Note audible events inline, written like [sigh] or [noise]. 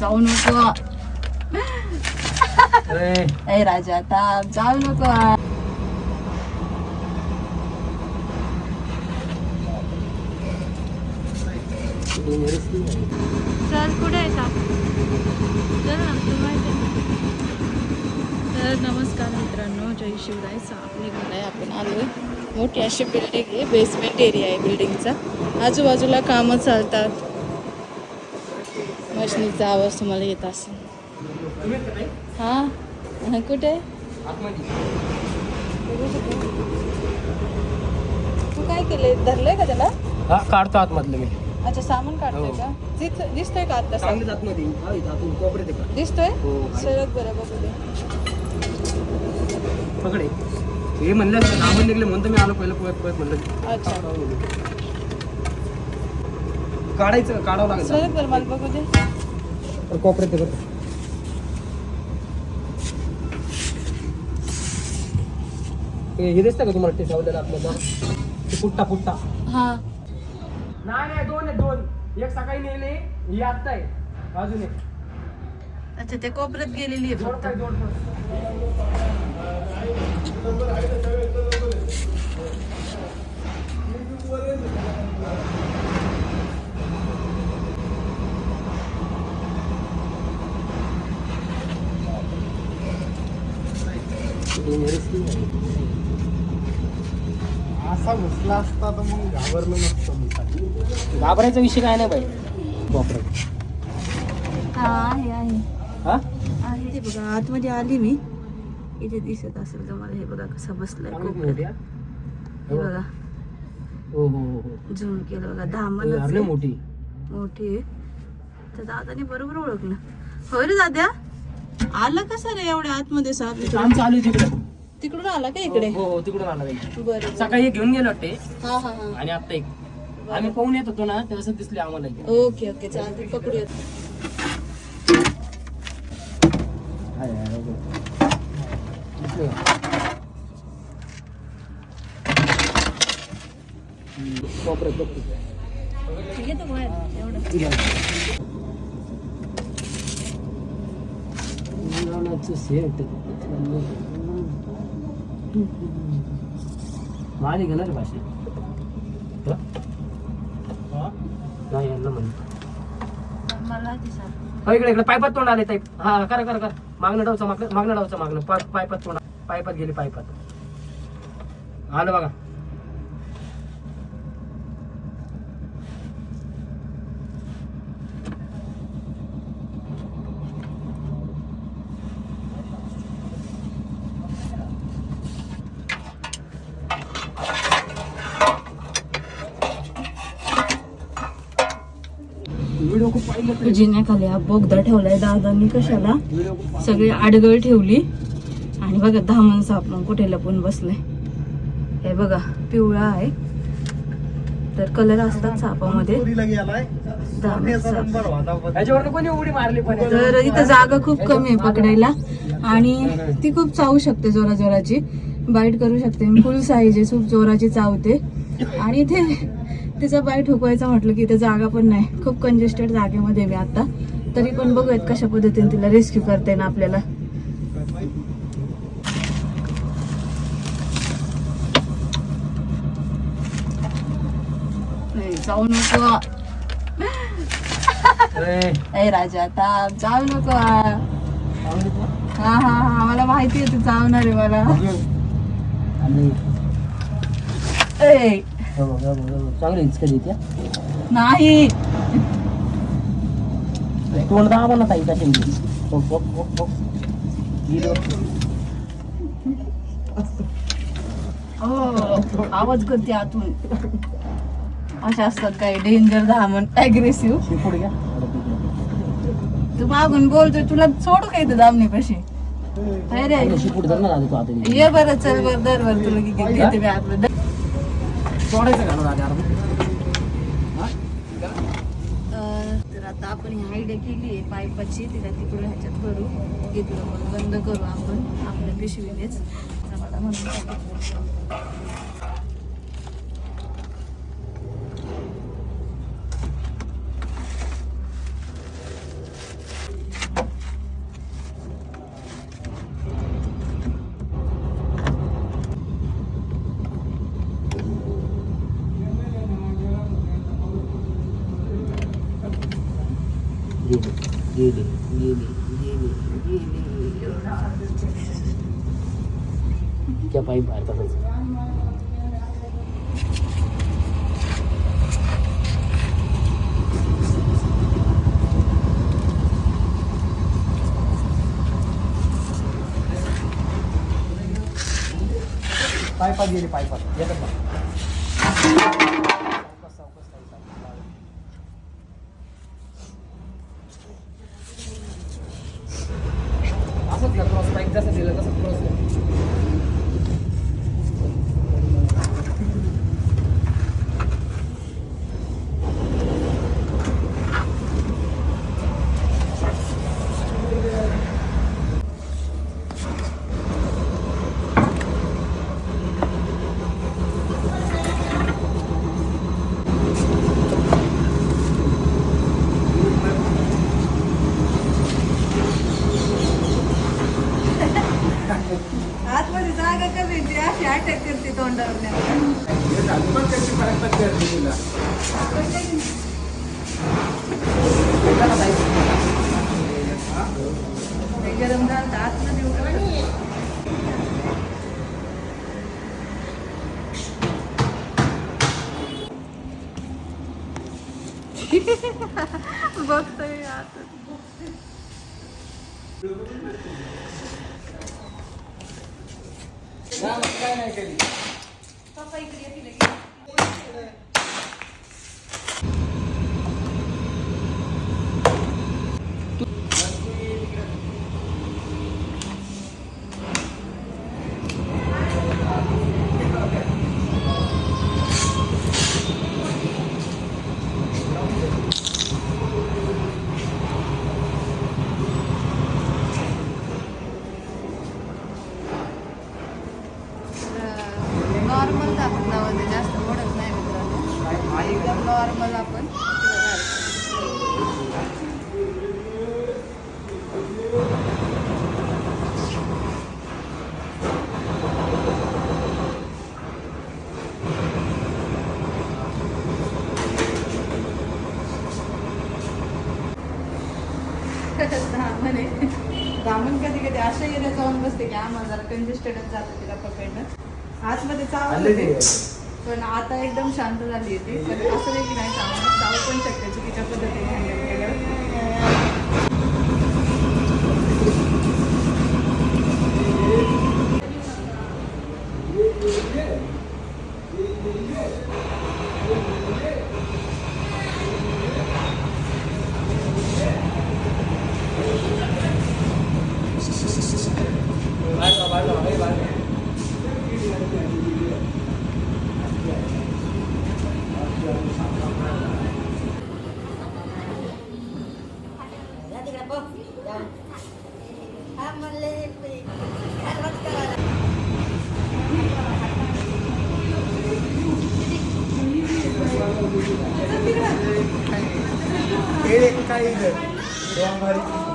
जाऊ नको. ए राजा आता जाऊ नको. सर कुठे आहे साप चल ना तू माहिती आहे. ना. तर नमस्कार मित्रांनो जय शिवराय. सापली आहे आपण आलो मोठी अशी बिल्डिंग आहे. बेसमेंट एरिया आहे बिल्डिंगचा आजूबाजूला कामं चालतात. मशनीचा आवाज तुम्हाला येत असेल. हां? हां कुठे? तू काय केलंय? धरलंय का त्याला? हा काढतो आतमधलं मी. अच्छा सामान काढतोय का? दिस- दिसतोय का आता सामान? आतमध्ये हा, आहे दिसतोय? हो. सरक बरं बघू दे? पकडे हे. म्हणलं आपण निघले म्हणतो मी आलो पहिलं पळत पळत म्हणलं. अच्छा. काढायचं काढावं लागेल. बरं मला बघू दे. तर कोपऱ्यात आहे बरं. हे हे दिसतं का तुम्हाला ते ठेवलेलं आपलं ते पुट्टा पुट्टा. हा. नाही नाही दोन आहे दोन. एक सकाळी नेले ही आत्ता आहे. अजून एक. अच्छा ते कोपऱ्यात गेलेली आहे जोड फक्त. काय जोड. असा घुसला असता तर मग घाबरलो नसतो मी. घाबरायचा विषय काय नाही बाई. बापरे. हा आहे आहे. हा? आहे ते बघा आतमध्ये आली मी. इथे दिसत असेल तुम्हाला हे बघा कसं बसलंय कोपऱ्यात हा? हे. बघा. हो हो हो हो. झूम केलं बघा आहे. मोठी. मोठी तर दादाने बरोबर ओळखलं. होय रे दाद्या? आला कसा रे एवढ्या आतमध्ये साप? काम चालू तिकडे. तिकडून आला का इकडे? हो हो तिकडून आला बाई बरं सकाळी एक घेऊन गेलो वाटते. हा हा हा. आणि आता एक. आम्ही पाहून येत होतो ना तेव्हा असं दिसले आम्हाला एक. Okay okay. चालते पकडूयात दिसले का? हम्म, कोपऱ्यात बाहेर एवढं. घ्या. सेट. माझी घेणार भाषे. नाही यांना हो इकडे इकडे. पायपात तोंड आले ताई. हा करा करा करा. मागणं डावचं मागणं मागणं डावचं मागणं. पा पायपात तोंड. पायपात गेली पायपात. आलं बघा. जिन्याखाली हा बोगदा ठेवलाय दादांनी कशाला. सगळी आडगळ ठेवली. आणि बघा धामण साप मग कुठे लपून बसले. हे बघा पिवळा आहे. तर कलर असतात सापामध्ये. तर इथं जागा खूप कमी आहे पकडायला. आणि ती खूप चावू शकते जोरा जोराची. बाईट करू शकते. फुल साईज आहे खूप जोराची चावते. आणि इथे तिचा बाईट हुकवायचा म्हटलं की इथे जागा पण नाही. खूप कंजेस्टेड जागेमध्ये मी आता. तरी पण बघूयात कशा पद्धतीने तिला रेस्क्यू करता येईल आपल्याला. जाऊ नको. ए. [laughs] राजा आता जाऊ नको. हा हा हा. मला माहिती आहे तू जावणार आहे मला. ए. चांगली हिचका देते नाही. तोंड दाबा ना ताई कशी हो हो हो आवाज करते आतून. अशा असतात काही डेंजर धामण अग्रेसिव्ह शिपूड घ्या. तू मागून बोलतोय तुला सोडू का इथं दामणी कशी शिपूड तू आता. ये बरं चल बरं दर बरं तुला की घेते मी आतमध्ये सोडायचं का दादा तर आता आपण ही आयडिया केली आहे पाईपाची तिला तिकडून ह्याच्यात भरू. घेतलं मग बंद करू आपण आपल्या पिशवीनेच. चला म्हणून टाकू. गेली गेली गेली गेली त्या पाईप बाहेर टाकायचं पायपात गेली पायपात येतात बघ सावकाश, सावकाश, सावकाश. असंच ना क्रॉस पाईप जसं दिलं तसं क्रॉस आतमध्ये जागा कमी ती अशी अटॅक करते तोंडावर हे झाली पण त्याची पायपात गर्दी तुला गरम झालं तर आतमध्ये उघडलं. बघतोय आता काय नाही केली नॉर्मल दाखवत नावं ते जास्त मोडत नाही मित्रांनो एकदम नॉर्मल आपण तिला घालतो. धामण आहे धामण कधी कधी अशा एरिया जाऊन बसते की आम्हाला जरा कंजेस्टेडच जातं तिला पकडणं. आतमध्ये चावलं ते. पण आता एकदम शांत झाली आहे ती. पण असं नाही की नाही चावणार चावू पण शकते चुकीच्या पद्धतीने हँडल केल्यावर. खेळ एक काही सोमवारी